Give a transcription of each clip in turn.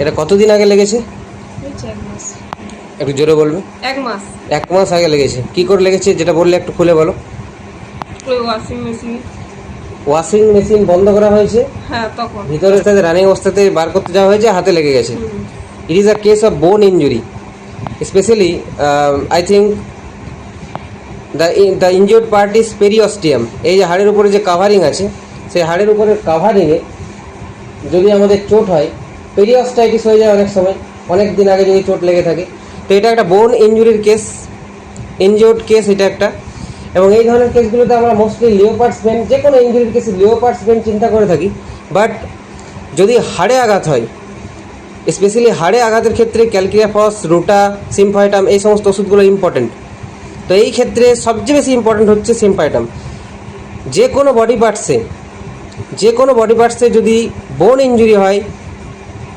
এটা কতদিন আগে লেগেছে? এক মাস। একটু জোরে বলবে। এক মাস। এক মাস আগে লেগেছে। কি করে লেগেছে যেটা বললে একটু খুলে বলো। ওয়াশিং মেশিন ওয়াশিং মেশিন বন্ধ করা হয়েছে? হ্যাঁ তখন। ভিতরে সাথে রানিং অবস্থাতে বার করতে যাওয়া হয়েছে হাতে লেগে গেছে। It is a case of bone injury specially I think the the injured part is periosteum এই যে হাড়ের উপরে যে কাভারিং আছে সেই হাড়ের উপরে কাভারিংয়ে যদি আমাদের চোট হয় পেরিঅস্টাইটিস হয়ে যায় অনেক সময়, অনেক দিন আগে যদি চোট লেগে থাকে। তো এটা একটা বোন ইঞ্জুরির কেস ইনজিওর্ড কেস এটা একটা। এবং এই ধরনের কেসগুলোতে আমরা মোস্টলি লিওপার্টস পেন যে কোনো ইঞ্জুরির কেসে লিওপার্টস পেন চিন্তা করে থাকি। বাট যদি হাড়ে আঘাত হয় স্পেশালি হাড়ে আঘাতের ক্ষেত্রে ক্যালকিরিয়াফস রোটা সিমফাইটাম এই সমস্ত ওষুধগুলো ইম্পর্টেন্ট তো এই ক্ষেত্রে সবচেয়ে বেশি ইম্পর্টেন্ট হচ্ছে সিমফাইটাম যে কোনো বডি পার্টসে যে কোনো বডি পার্টসে যদি বোন ইঞ্জুরি হয়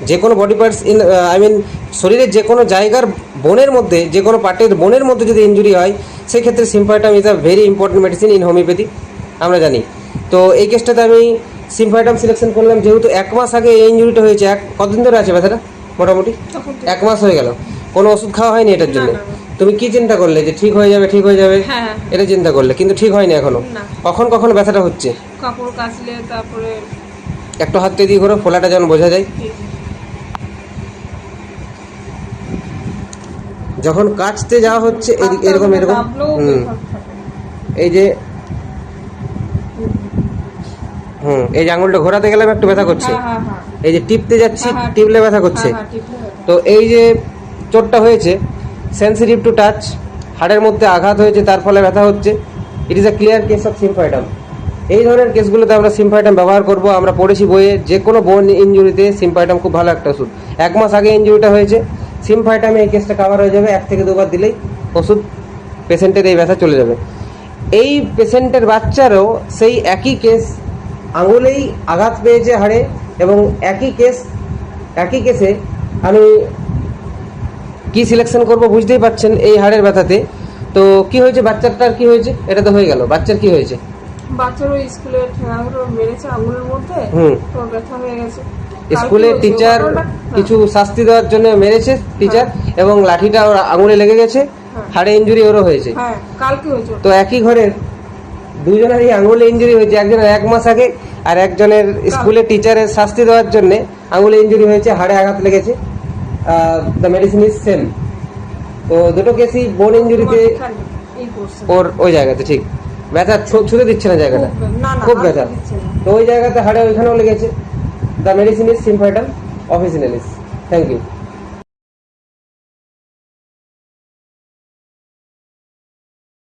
যে কোনো body parts in I mean শরীরের যে কোনো জায়গার বোনের মধ্যে যে কোনো পার্টের বোনের মধ্যে যদি ইঞ্জুরি হয় সেক্ষেত্রে symphytum is a very important medicine in homeopathy আমরা জানি। তো এই কেসটাতে আমি সিমফাইটাম সিলেকশন করলাম যেহেতু এক মাস আগে এই ইঞ্জুরিটা হয়েছে এক কতদিন ধরে আছে ব্যথাটা? মোটামুটি? এক মাস হয়ে গেল। কোনো ওষুধ খাওয়া হয়নি এটার জন্য। তুমি কি চিন্তা করলে যে ঠিক হয়ে যাবে ঠিক হয়ে যাবে? হ্যাঁ এটা চিন্তা করলে কিন্তু ঠিক হয়নি এখনও। কখন কখন ব্যথাটা হচ্ছে? কাপড় কাচলে তারপরে একটু হাতটা দিয়ে করো ফোলাটা যেন বোঝা যায়। যখন কাচতে যাওয়া হচ্ছে এরকম এরকম? হুম। এই যে হুম এই যে আঙুলটা ঘোরাতে গেলাম একটু ব্যথা করছে। হ্যাঁ হ্যাঁ হ্যাঁ। এই যে টিপতে যাচ্ছি টিপলে ব্যথা করছে। তো এই যে চোটটা হয়েছে সেন্সিটিভ টু টাচ হাড়ের মধ্যে আঘাত হয়েছে তার ফলে ব্যথা হচ্ছে। It is a clear case of symphytum এই ধরনের কেসগুলোতে আমরা সিমফাইটাম ব্যবহার করব। আমরা পড়েছি বইয়ে যে কোনো বোন ইঞ্জুরিতে সিমফাইটাম খুব ভালো একটা ওষুধ। এক মাস আগে ইঞ্জুরিটা হয়েছে। সিমফাইটামে এই কেসটা কভার হয়ে যাবে এক থেকে দুবার দিলেই ওষুধ পেশেন্টের এই ব্যথা চলে যাবে। এই পেশেন্টের বাচ্চারও সেই একই কেস আঙুলেই আঘাত পেয়েছে হাড়ে এবং একই কেস একই কেসে আমি কি সিলেকশন করব বুঝতেই পারছেন এই হাড়ের ব্যথাতে। তো কি হয়েছে বাচ্চাটার কি হয়েছে? এটা তো হয়ে গেল। বাচ্চার কি হয়েছে? বাচ্চার ওই স্কুলে ঠেঙাগুলো মেরেছে আঙুলের মধ্যে হুম। তো ব্যথা হয়ে গেছে। স্কুলে টিচার কিছু শাস্তি দেওয়ার জন্য মেরেছে টিচার এবং লাঠিটা ওর আঙুলে লেগে গেছে হ্যাঁ। হাড়ে ইঞ্জুরি ওরও হয়েছে। হ্যাঁ। তো একই ঘরের দুজনেরই আঙুলে ইঞ্জুরি হয়েছে একজনের এক মাস আগে আর একজনের স্কুলে টিচারের শাস্তি দেওয়ার জন্য আঙুলে ইঞ্জুরি হয়েছে হাড়ে আঘাত লেগেছে। দ্য মেডিসিন ইজ সেম তো দুটো কেসই বোন ইঞ্জুরিতে ওর ওই জায়গাতে ঠিক। ব্যথা ছু- ছুঁতে দিচ্ছে না জায়গাটা। খুব ব্যথা। তো ওই জায়গাতে হাড়ে ওইখানেও লেগেছে। The medicine is symphytum officinalis thank you